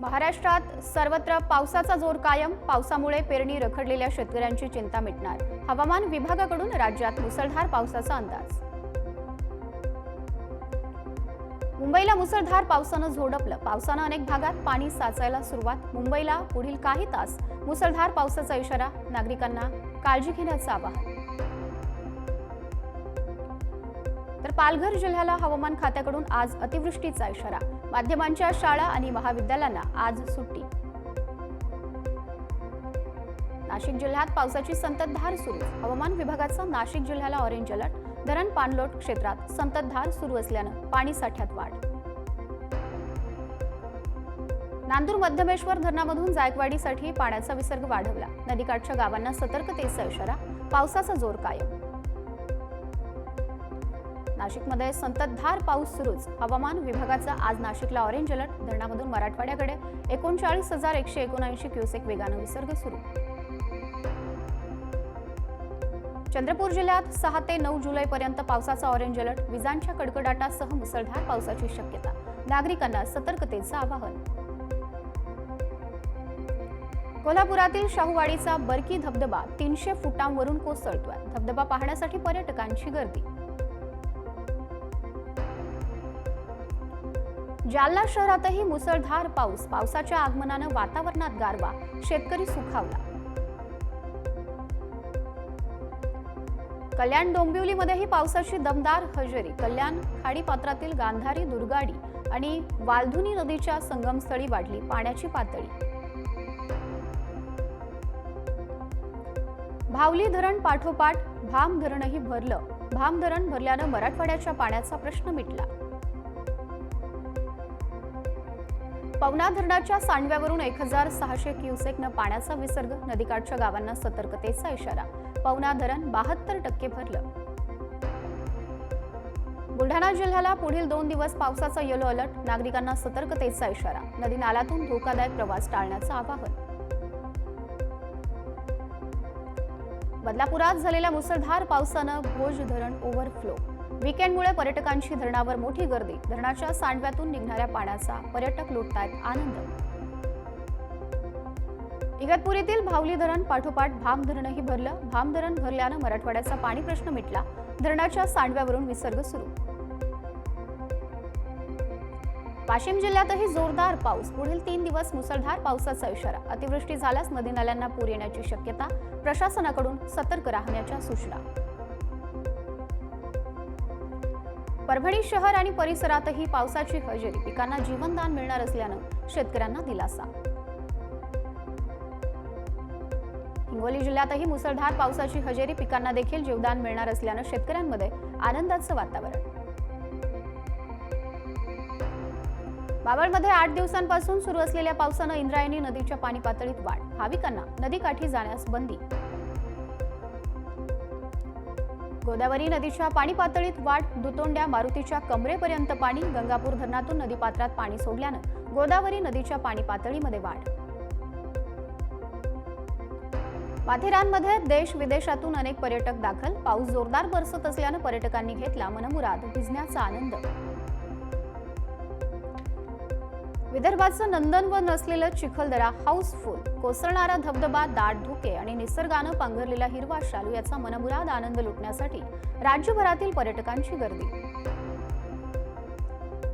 महाराष्ट्रात सर्वत्र पावसाचा जोर कायम पावसामुळे पेरणी रखडलेल्या शेतकऱ्यांची चिंता मिटणार. हवामान विभागाकडून राज्यात मुसळधार पावसाचा अंदाज. मुंबईला मुसळधार पावसानं झोडपलं. पावसानं अनेक भागात पाणी साचायला सुरुवात. मुंबईला पुढील काही तास मुसळधार पावसाचा इशारा नागरिकांना काळजी घेण्याचं आवाहन. पालघर जिल्ह्याला हवामान खात्याकडून आज अतिवृष्टीचा इशारा. माध्यमांच्या शाळा आणि महाविद्यालयांना आज सुट्टी. नाशिक जिल्ह्यात पावसाची संततधार सुरू. हवामान विभागाचा नाशिक जिल्ह्याला ऑरेंज अलर्ट धरण पाणलोट क्षेत्रात संततधार सुरू असल्यानं पाणी साठ्यात वाढ. नांदूर मध्यमेश्वर धरणामधून जायकवाडीसाठी पाण्याचा विसर्ग वाढवला. नदीकाठच्या गावांना सतर्कतेचा इशारा. पावसाचा जोर कायम. नाशिकमध्ये संततधार पाऊस सुरूच. हवामान विभागाचा आज नाशिकला ऑरेंज अलर्ट धरणामधून मराठवाड्याकडे एकोणचाळीस हजार एकशे एकोणऐंशी क्युसेक वेगानं विसर्ग सुरू. चंद्रपूर जिल्ह्यात सहा ते नऊ जुलैपर्यंत पावसाचा ऑरेंज अलर्ट विजांच्या कडकडाटासह मुसळधार पावसाची शक्यता. नागरिकांना सतर्कतेचं आवाहन. कोल्हापुरातील शाहूवाडीचा बरकी धबधबा तीनशे फुटांवरून कोसळतोय. धबधबा पाहण्यासाठी पर्यटकांची गर्दी. जालना शहरातही मुसळधार पाऊस. पावसाच्या आगमनानं वातावरणात गारवा. शेतकरी सुखावला. कल्याण डोंबिवलीमध्येही पावसाची दमदार हजेरी. कल्याण खाडीपात्रातील गांधारी दुर्गाडी आणि वालधुनी नदीच्या संगमस्थळी वाढली पाण्याची पातळी. भावली धरण पाठोपाठ भाम धरणही भरलं. भाम धरण भरल्यानं मराठवाड्याच्या पाण्याचा प्रश्न मिटला. पवना धरणाच्या सांडव्यावरून एक हजार सहाशे क्युसेकनं पाण्याचा विसर्ग नदीकाठच्या गावांना सतर्कतेचा इशारा. पवना धरण बहात्तर टक्के भरलं. बुलढाणा जिल्ह्याला पुढील दोन दिवस पावसाचा येलो अलर्ट नागरिकांना सतर्कतेचा इशारा. नदी नाल्यातून धोकादायक प्रवास टाळण्याचं आवाहन. बदलापुरात झालेल्या मुसळधार पावसानं भोज धरण ओव्हरफ्लो वीकेंडमुळे पर्यटकांची धरणावर मोठी गर्दी. धरणाच्या सांडव्यातून निघणाऱ्या पाण्याचा पर्यटक लुटतायत आनंद. इगतपुरीतील भावली धरण पाठोपाठ भाम धरणही भरलं. भाम धरण भरल्यानं मराठवाड्याचा पाणी प्रश्न मिटला. धरणाच्या सांडव्यावरून विसर्ग सुरू. वाशिम जिल्ह्यातही जोरदार पाऊस. पुढील तीन दिवस मुसळधार पावसाचा इशारा. अतिवृष्टी झाल्यास नदी नाल्यांना पूर येण्याची शक्यता. प्रशासनाकडून सतर्क राहण्याच्या सूचना. परभणी शहर आणि परिसरातही पावसाची हजेरी. पिकांना जीवनदान मिळणार असल्यानं शेतकऱ्यांना दिलासा. हिंगोली जिल्ह्यातही मुसळधार पावसाची हजेरी. पिकांना देखील जीवदान मिळणार असल्यानं शेतकऱ्यांमध्ये आनंदाचं वातावरण. बाबळमध्ये आठ दिवसांपासून सुरू असलेल्या पावसानं इंद्रायणी नदीच्या पाणी पातळीत वाढ. भाविकांना नदीकाठी जाण्यास बंदी. गोदावरी नदीच्या पाणी पातळीत वाढ दुतोंड्या मारुतीच्या कमरेपर्यंत पाणी गंगापूर धरणातून नदीपात्रात पाणी सोडल्यानं गोदावरी नदीच्या पाणी पातळीमध्ये वाढ. माथेरानमध्ये देश विदेशातून अनेक पर्यटक दाखल पाऊस जोरदार बरसत असल्यानं पर्यटकांनी घेतला मनमुराद भिजण्याचा आनंद. विदर्भाचं नंदनवन असलेलं चिखलदरा हाऊसफुल. कोसळणारा धबधबा दाट धुके आणि निसर्गानं पांघरलेला हिरवा शालू याचा मनमुराद आनंद लुटण्यासाठी राज्यभरातील पर्यटकांची गर्दी.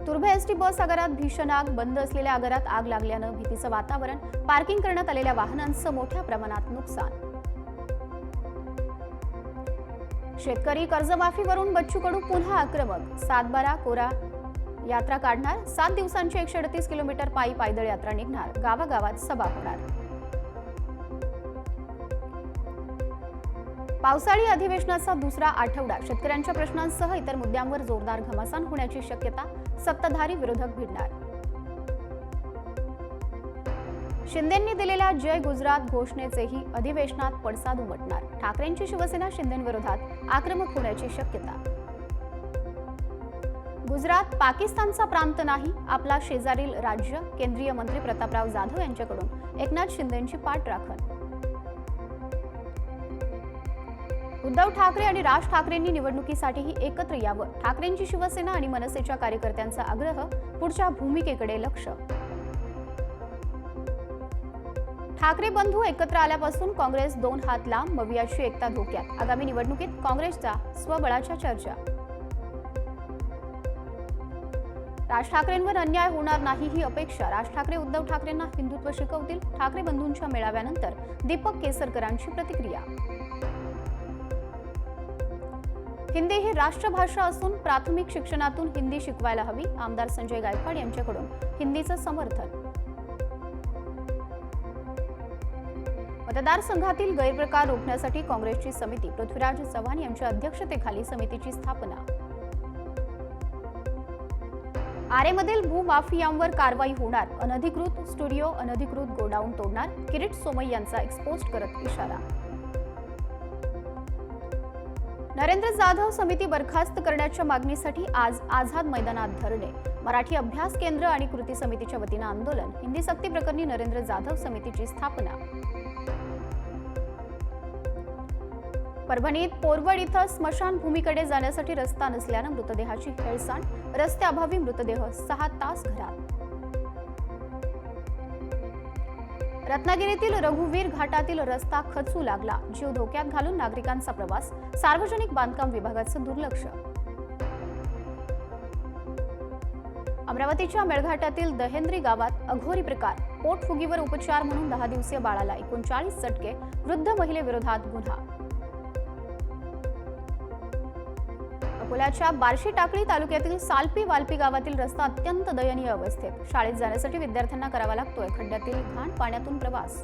तुर्भे एसटी बस आगारात भीषण आग बंद असलेल्या आगारात आग लागल्यानं भीतीचं वातावरण पार्किंग करण्यात आलेल्या वाहनांचं मोठ्या प्रमाणात नुकसान. शेतकरी कर्जमाफीवरून बच्चू कडू पुन्हा आक्रमक सातबारा कोरा यात्रा काढणार. सात दिवसांची एकशे अडतीस किलोमीटर पायी पायदळ यात्रा निघणार. गावागावात सभा होणार. पावसाळी अधिवेशनाचा दुसरा आठवडा. शेतकऱ्यांच्या प्रश्नांसह इतर मुद्द्यांवर जोरदार घमासान होण्याची शक्यता सत्ताधारी विरोधक भिडणार. शिंदेंनी दिलेल्या जय गुजरात घोषणेचेही अधिवेशनात पडसाद उमटणार. ठाकरेंची शिवसेना शिंदेविरोधात आक्रमक होण्याची शक्यता गुजरात पाकिस्तानचा प्रांत नाही आपला शेजारील राज्य केंद्रीय मंत्री प्रतापराव जाधव यांच्याकडून एकनाथ शिंदेची पाठ राखण. उद्धव ठाकरे आणि राज ठाकरेंनी निवडणुकीसाठीही एकत्र यावं ठाकरेंची शिवसेना आणि मनसेच्या कार्यकर्त्यांचा आग्रह पुढच्या भूमिकेकडे लक्ष. ठाकरे बंधू एकत्र आल्यापासून काँग्रेस दोन हात लांब मवियाची एकता धोक्यात. आगामी निवडणुकीत काँग्रेसच्या स्वबळाच्या चर्चा. राज ठाकरेंवर अन्याय होणार नाही ही अपेक्षा. राज ठाकरे उद्धव ठाकरेंना हिंदुत्व शिकवतील. ठाकरे बंधूंच्या मेळाव्यानंतर दीपक केसरकरांची प्रतिक्रिया. हिंदी ही राष्ट्रभाषा असून प्राथमिक शिक्षणातून हिंदी शिकवायला हवी आमदार संजय गायकवाड यांच्याकडून. हिंदीचं समर्थन. मतदारसंघातील गैरप्रकार रोखण्यासाठी काँग्रेसची समिती पृथ्वीराज चव्हाण यांच्या अध्यक्षतेखाली समितीची स्थापना. आरेमधील भूमाफियांवर कारवाई होणार. अनधिकृत स्टुडिओ अनधिकृत गोडाऊन तोडणार. किरीट सोमय यांचा एक्सपोस्ट करत इशारा. नरेंद्र जाधव समिती बरखास्त करण्याच्या मागणीसाठी आज आझाद मैदानात धरणे. मराठी अभ्यास केंद्र आणि कृती समितीच्या वतीनं आंदोलन. हिंदी सक्ती प्रकरणी नरेंद्र जाधव समितीची स्थापना. परभणीत पोरवड इथं स्मशानभूमीकडे जाण्यासाठी रस्ता नसल्यानं मृतदेहाची हेळसांड रस्त्याअभावी मृतदेह सहा तास घरात. रत्नागिरीतील रघुवीर घाटातील रस्ता खचू लागला. जीव धोक्यात घालून नागरिकांचा प्रवास सार्वजनिक बांधकाम विभागाचं दुर्लक्ष. अमरावतीच्या मेळघाटातील दहेंद्री गावात अघोरी प्रकार पोटफुगीवर उपचार म्हणून दहा दिवसीय बाळाला एकोणचाळीस चटके वृद्ध महिलेविरोधात गुन्हा. अकोल्याच्या बार्शी टाकळी तालुक्यातील सालपी वालपी गावातील रस्ता अत्यंत दयनीय अवस्थेत. शाळेत जाण्यासाठी विद्यार्थ्यांना करावा लागतोय. खड्ड्यातील घाण पाण्यातून प्रवास.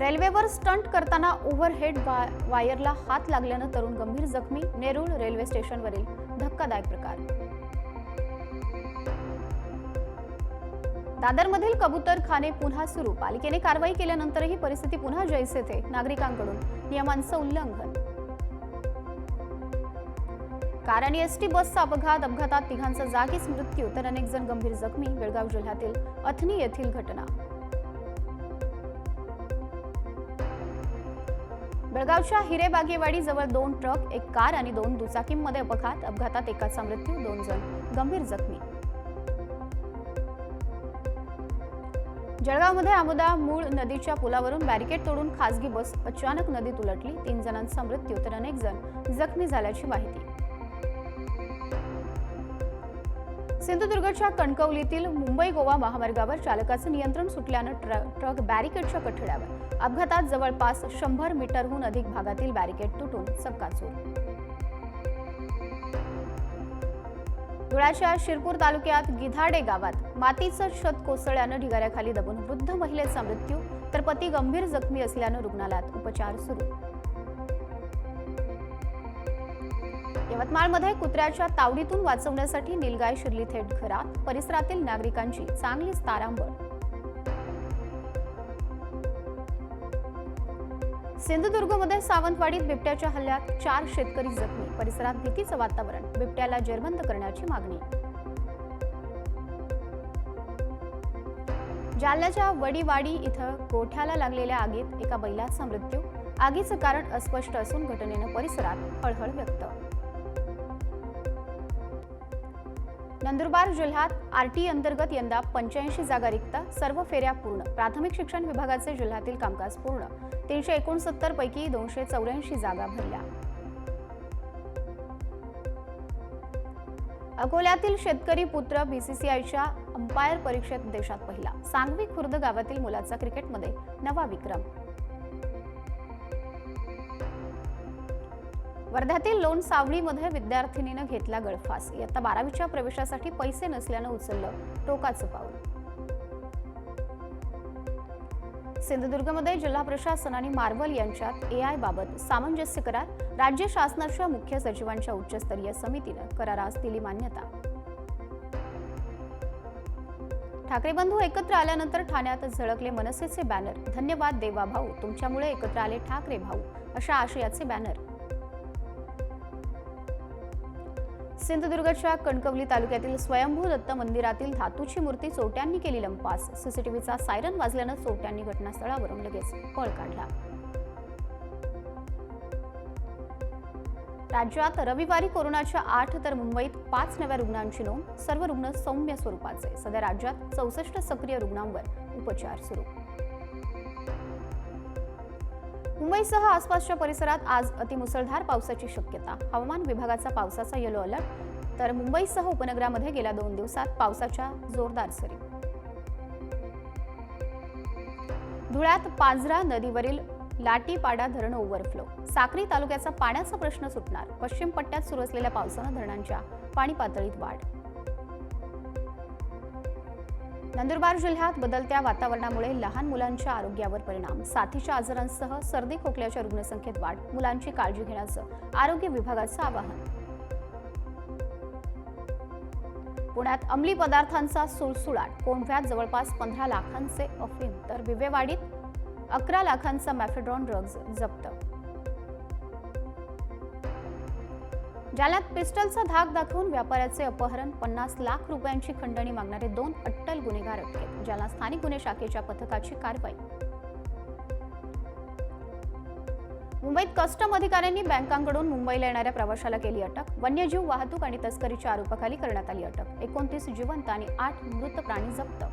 रेल्वेवर स्टंट करताना ओव्हरहेड वायरला हात लागल्यानं तरुण गंभीर जखमी. नेरूळ रेल्वे स्टेशनवरील धक्कादायक प्रकार. दादरमधील कबूतरखाने पुन्हा सुरू. पालिकेने कारवाई केल्यानंतरही परिस्थिती पुन्हा जैसे थे. नागरिकांकडून नियमांचं उल्लंघन. कार आणि एसटी बसचा अपघात अपघातात तिघांचा जागीच मृत्यू तर अनेक जण गंभीर जखमी बेळगाव जिल्ह्यातील अथनी येथील घटना. बेळगावच्या हिरेबागेवाडी जवळ दोन ट्रक एक कार आणि दोन दुचाकींमध्ये अपघात अपघातात एकाचा मृत्यू दोन जण गंभीर जखमी. जळगावमध्ये आमोदा मूळ नदीच्या पुलावरून बॅरिकेड तोडून खासगी बस अचानक नदीत उलटली. तीन जणांचा मृत्यू तर अनेक जण जखमी झाल्याची माहिती. सिंधुदुर्गच्या कणकवलीतील मुंबई गोवा महामार्गावर चालकाचं नियंत्रण सुटल्यानं ट्र- ट्रक बॅरिकेडच्या कठड्यावर. अपघातात जवळपास शंभर मीटरहून अधिक भागातील बॅरिकेड तुटून चक्काचूर धुळ्याच्या शिरपूर तालुक्यात गिधाडे गावात मातीचं छत कोसळल्यानं ढिगाऱ्याखाली दबून वृद्ध महिलेचा मृत्यू तर पती गंभीर जखमी असल्यानं रुग्णालयात उपचार सुरू. यवतमाळमध्ये कुत्र्याच्या तावडीतून वाचवण्यासाठी नीलगाय शिरली थेट घरात परिसरातील नागरिकांची चांगलीच तारांबळ सिंधुदुर्गमध्ये सावंतवाडीत बिबट्याच्या हल्ल्यात चार शेतकरी जखमी. परिसरात भीतीचं वातावरण बिबट्याला जेरबंद करण्याची मागणी. जालन्याच्या वडीवाडी इथं गोठ्याला लागलेल्या आगीत एका बैलाचा मृत्यू. आगीचं कारण अस्पष्ट असून घटनेनं परिसरात हळहळ व्यक्त. नंदुरबार जिल्ह्यात आरटी अंतर्गत यंदा पंच्याऐंशी जागा रिक्त सर्व फेऱ्या पूर्ण. प्राथमिक शिक्षण विभागाचे जिल्ह्यातील कामकाज पूर्ण. तीनशे एकोणसत्तर पैकी दोनशे चौऱ्याऐंशी जागा भरल्या. अकोल्यातील शेतकरी पुत्र बीसीसीआयच्या अंपायर परीक्षेत देशात पहिला. सांगवी खुर्द गावातील मुलाचा क्रिकेटमध्ये नवा विक्रम. वर्ध्यातील लोण सावळीमध्ये विद्यार्थिनीनं घेतला गळफास इयत्ता बारावीच्या प्रवेशासाठी पैसे नसल्यानं उचललं टोकाचं पाऊल. सिंधुदुर्गमध्ये जिल्हा प्रशासन आणि मार्वल यांच्यात एआय बाबत सामंजस्य करार राज्य शासनाच्या मुख्य सचिवांच्या उच्चस्तरीय समितीनं करारास दिली मान्यता. ठाकरे बंधू एकत्र आल्यानंतर ठाण्यात झळकले मनसेचे बॅनर धन्यवाद देवा भाऊ तुमच्यामुळे एकत्र आले ठाकरे भाऊ अशा आशयाचे बॅनर सिंधुदुर्गच्या कणकवली तालुक्यातील स्वयंभू दत्त मंदिरातील धातूची मूर्ती चोट्यांनी केली लंपास. सीसीटीव्हीचा सायरन वाजल्यानं चोट्यांनी घटनास्थळावरून लगेच पळ काढला. राज्यात रविवारी कोरोनाच्या आठ तर मुंबईत पाच नव्या रुग्णांची नोंद. सर्व रुग्ण सौम्य स्वरूपाचे. सध्या राज्यात चौसष्ट सक्रिय रुग्णांवर उपचार सुरू. मुंबईसह आसपासच्या परिसरात आज अतिमुसळधार पावसाची शक्यता. हवामान विभागाचा पावसाचा येलो अलर्ट तर मुंबईसह उपनगरामध्ये गेल्या दोन दिवसात पावसाच्या जोरदार सरी. धुळ्यात पांझरा नदीवरील लाटीपाडा धरण ओव्हरफ्लो साक्री तालुक्याचा पाण्याचा प्रश्न सुटणार. पश्चिम पट्ट्यात सुरू असलेल्या पावसानं धरणांच्या पाणी पातळीत वाढ. नंदुरबार जिल्ह्यात बदलत्या वातावरणामुळे लहान मुलांच्या आरोग्यावर परिणाम. साथीच्या आजारांसह सर्दी खोकल्याच्या रुग्णसंख्येत वाढ. मुलांची काळजी घेण्याचं आरोग्य विभागाचं आवाहन. पुण्यात अंमली पदार्थांचा सुळसुळाट. कोंढव्यात जवळपास पंधरा लाखांचे अफीम. तर विवेवाडीत अकरा लाखांचा मॅफेड्रॉन ड्रग्ज जप्त. जालन्यात पिस्टलचा धाक दाखवून व्यापाऱ्याचे अपहरण पन्नास लाख रुपयांची खंडणी मागणारे दोन अट्टल गुन्हेगार अटकेत जालना स्थानिक गुन्हे शाखेच्या पथकाची कारवाई. मुंबईत कस्टम अधिकाऱ्यांनी बँकांकडून मुंबईला येणाऱ्या प्रवाशाला केली अटक वन्यजीव वाहतूक आणि तस्करीच्या आरोपाखाली करण्यात आली अटक एकोणतीस जिवंत आणि आठ मृत प्राणी जप्त.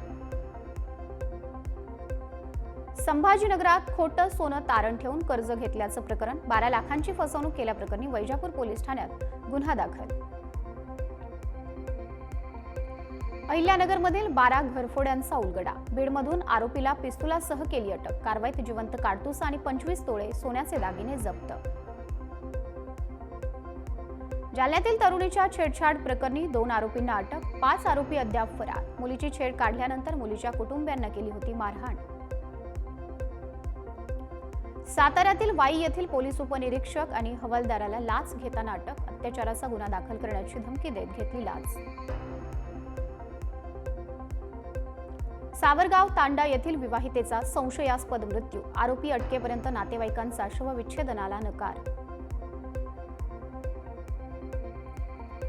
संभाजीनगरात खोटं सोनं तारण ठेवून कर्ज घेतल्याचं प्रकरण बारा लाखांची फसवणूक केल्याप्रकरणी वैजापूर पोलीस ठाण्यात गुन्हा दाखल. अहिल्यानगरमधील बारा घरफोड्यांचा उलगडा. बीडमधून आरोपीला पिस्तुलासह केली अटक. कारवाईत जिवंत काडतूस आणि पंचवीस तोळे सोन्याचे दागिने जप्त. जालन्यातील तरुणीच्या छेडछाड प्रकरणी दोन आरोपींना अटक पाच आरोपी अद्याप फरार. मुलीची छेड काढल्यानंतर मुलीच्या कुटुंबियांना केली होती मारहाण. साताऱ्यातील वाई येथील पोलीस उपनिरीक्षक आणि हवालदाराला लाच घेताना अटक अत्याचाराचा गुन्हा दाखल करण्याची धमकी देत घेतली लाच. सावरगाव तांडा येथील विवाहितेचा संशयास्पद मृत्यू आरोपी अटकेपर्यंत नातेवाईकांचा शवविच्छेदनाला नकार.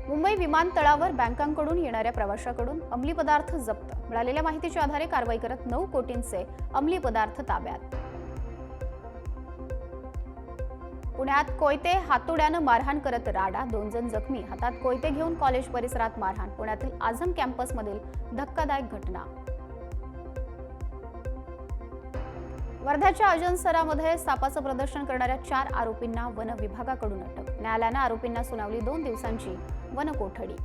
मुंबई विमानतळावर बँकांकडून येणाऱ्या प्रवाशाकडून अंमली पदार्थ जप्त मिळालेल्या माहितीच्या आधारे कारवाई करत नऊ कोटींचे अंमली पदार्थ ताब्यात. पुण्यात कोयते हातोड्यानं मारहाण करत राडा. दोन जण जखमी. हातात कोयते घेऊन कॉलेज परिसरात मारहाण. पुण्यातील आझम कॅम्पसमधील धक्कादायक घटना. वर्ध्याच्या अजनसरामध्ये सापाचं प्रदर्शन करणाऱ्या चार आरोपींना वन विभागाकडून अटक. न्यायालयानं आरोपींना सुनावली दोन दिवसांची वनकोठडी.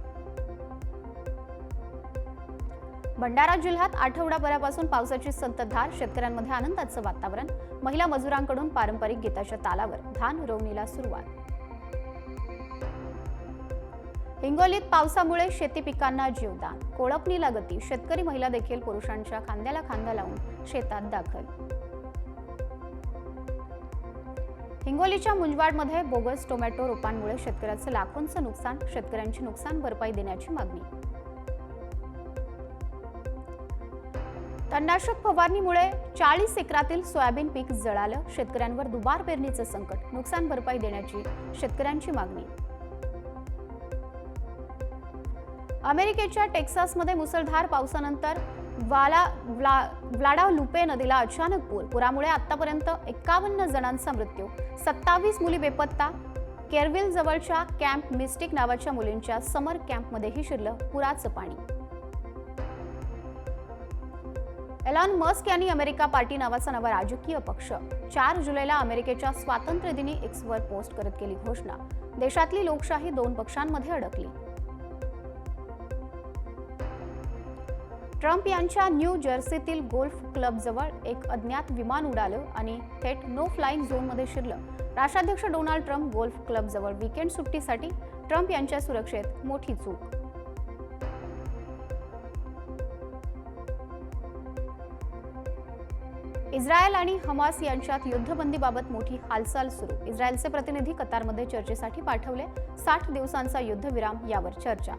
भंडारा जिल्ह्यात आठवडाभरापासून पावसाची संततधार. शेतकऱ्यांमध्ये आनंदाचं वातावरण. महिला मजुरांकडून पारंपरिक गीताच्या तालावर धान रोवणीला सुरुवात. हिंगोलीत पावसामुळे शेती पिकांना जीवदान. कोळपणीला गती. शेतकरी महिला देखील पुरुषांच्या खांद्याला खांदा लावून शेतात दाखल. हिंगोलीच्या मुंजवाडमध्ये बोगस टोमॅटो रोपांमुळे शेतकऱ्याचं लाखोंचं नुकसान. शेतकऱ्यांची नुकसान भरपाई देण्याची मागणी. तणनाशक फवारणीमुळे चाळीस एकरातील सोयाबीन पीक जळालं. शेतकऱ्यांवर दुबार पेरणीचं संकट नुकसान भरपाई देण्याची शेतकऱ्यांची मागणी. अमेरिकेच्या टेक्सासमध्ये मुसळधार पावसानंतर वाला व्ला व्लाडा लुपे नदीला अचानक पूर. पुरामुळे आतापर्यंत एकावन्न जणांचा मृत्यू. सत्तावीस मुली बेपत्ता. केरविल जवळच्या कॅम्प मिस्टिक नावाच्या मुलींच्या समर कॅम्पमध्येही शिरलं पुराचं पाणी. एलॉन मस्क यांनी अमेरिका पार्टी नावाचा नवा राजकीय पक्ष. चार जुलैला अमेरिकेच्या स्वातंत्र्य दिनी एक्सवर पोस्ट करत केली घोषणा. देशातली लोकशाही दोन पक्षांमध्ये अडकली. ट्रम्प यांच्या न्यू जर्सीतील गोल्फ क्लबजवळ एक अज्ञात विमान उडालं आणि थेट नो फ्लाईंग झोनमध्ये शिरलं. राष्ट्राध्यक्ष डोनाल्ड ट्रम्प गोल्फ क्लबजवळ विकेंड सुट्टीसाठी ट्रम्प यांच्या सुरक्षेत मोठी चूक इस्रायल आणि हमास यांच्यात युद्धबंदीबाबत मोठी हालचाल सुरू. इस्रायलचे प्रतिनिधी कतारमध्ये चर्चेसाठी पाठवले साठ दिवसांचा युद्धविराम यावर चर्चा.